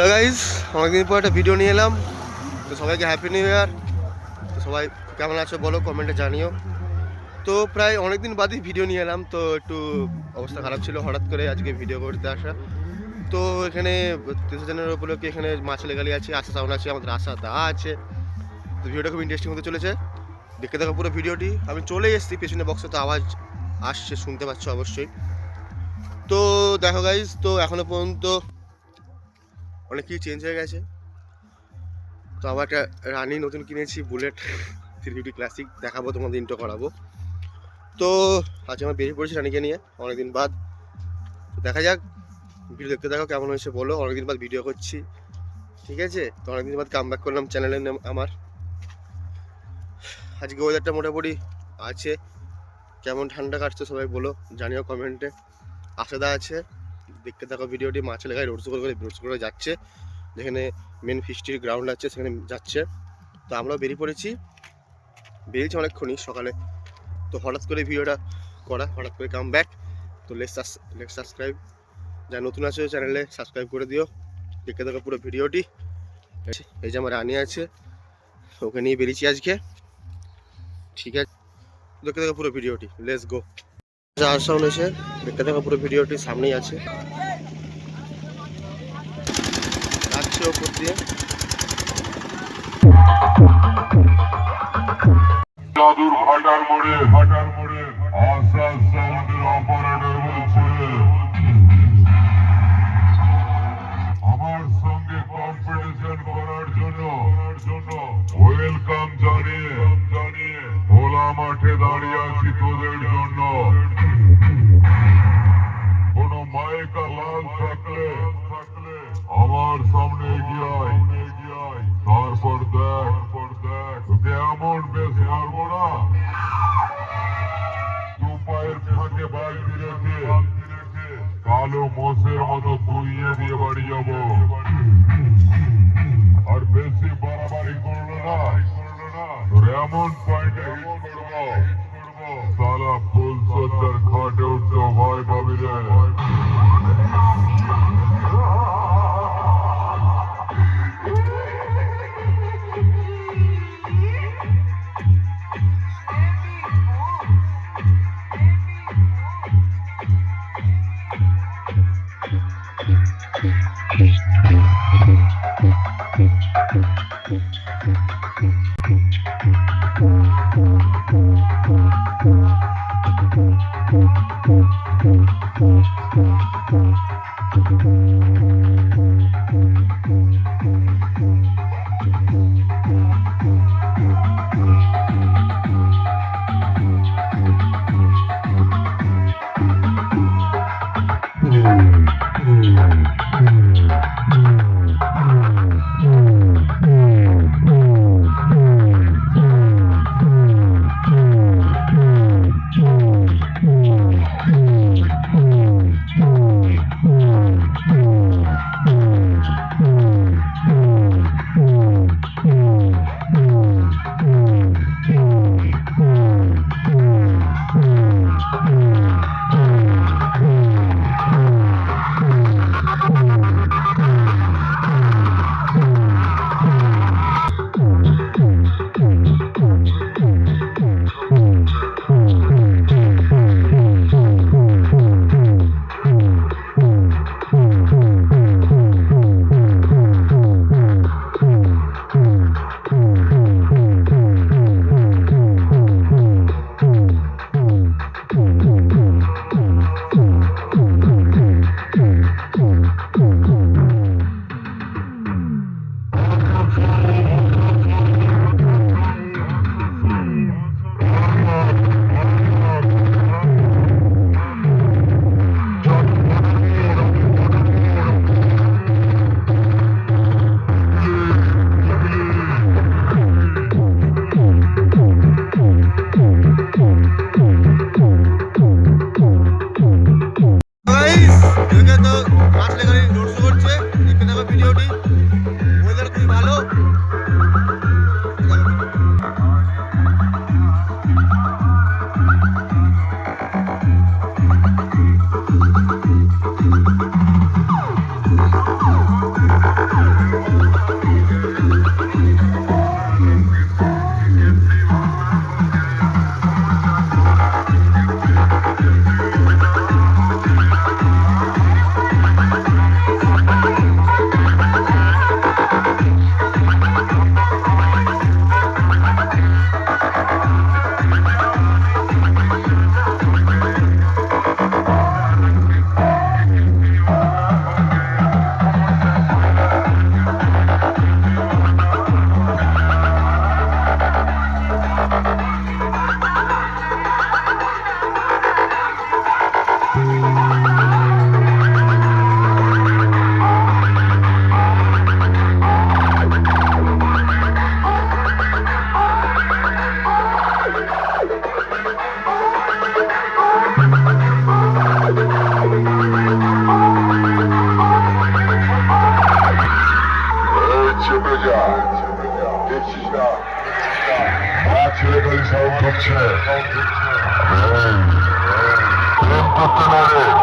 Guys অনেকদিন পর একটা ভিডিও নিয়ে এলাম। তো সবাইকে হ্যাপি নিউ ইয়ার তো সবাই কেমন আছো বলো কমেন্টে জানিও। তো প্রায় অনেক দিন বাদই ভিডিও নিয়ে এলাম, তো একটু অবস্থা খারাপ ছিল হঠাৎ করে আজকে ভিডিও করতে আসা। তো এখানে তেসরা জানুয়ারি উপলক্ষে এখানে মাছ লেগালি আছে, আশা সাউন্ড আছে, আমাদের আশা দা আছে। তো ভিডিওটা খুব ইন্টারেস্টিং হতে চলেছে। দেখতে দেখো পুরো ভিডিওটি আমি চলে এসেছি, পেছনে বক্সে তো আওয়াজ আসছে, শুনতে পাচ্ছ অবশ্যই। তো দেখো গাইজ তো এখনও পর্যন্ত অনেক কিছু চেঞ্জ হয়ে গেছে। তো আবার একটা রানি নতুন কিনেছি বুলেট থ্রি ফিফটি ক্লাসিক দেখাবো তোমাদের ইন্টো করাবো। তো আজ আমার বেরিয়ে পড়েছি রানিকে নিয়ে, অনেকদিন বাদ। দেখা যাক, ভিডিও দেখতে দেখো কেমন হয়েছে বলো। অনেকদিন বাদ ভিডিও করছি। ঠিক আছে? তো অনেকদিন বাদ কাম ব্যাক করলাম চ্যানেলের নাম আমার। আজকে ওয়েদারটা মোটামুটি আছে। কেমন ঠান্ডা কাটছে সবাই বলো, জানিও কমেন্টে আশাদা আছে। দেখতে থাকো ভিডিওটি মাছ লেগায় রোড করে রোড করে যাচ্ছে। যেখানে মেন ফিস্টির গ্রাউন্ড আছে, সেখানে যাচ্ছে। তো আমরাও বেরিয়ে পড়েছি। বেরিয়েছি অনেকক্ষণই সকালে। তো হঠাৎ করে ভিডিওটা করা, হঠাৎ করে কাম ব্যাক তো লেস লেস সাবস্ক্রাইব যা নতুন আছে চ্যানেলে সাবস্ক্রাইব করে দিও। দেখতে থাকো পুরো ভিডিওটি। এই যে আমার রানি আছে, ওকে নিয়ে বেরিয়েছি আজকে। ঠিক আছে। দেখতে থাকো পুরো ভিডিওটি। লেটস গো যার সাউন্ড এসে, দেখতে থাকো, পুরো ভিডিওটি সামনেই আছে। বলছে। আমার সঙ্গে কম্পিটিশন করার জন্য জন্য। এমন পয়েন্টে হিট করব সারা ফুল সজ্জার ঘাটে উঠতে ভয় পাবি যা দেখছিস না আমার ছেলে খালি সাউন্ড করছে প্রেম করতে না রে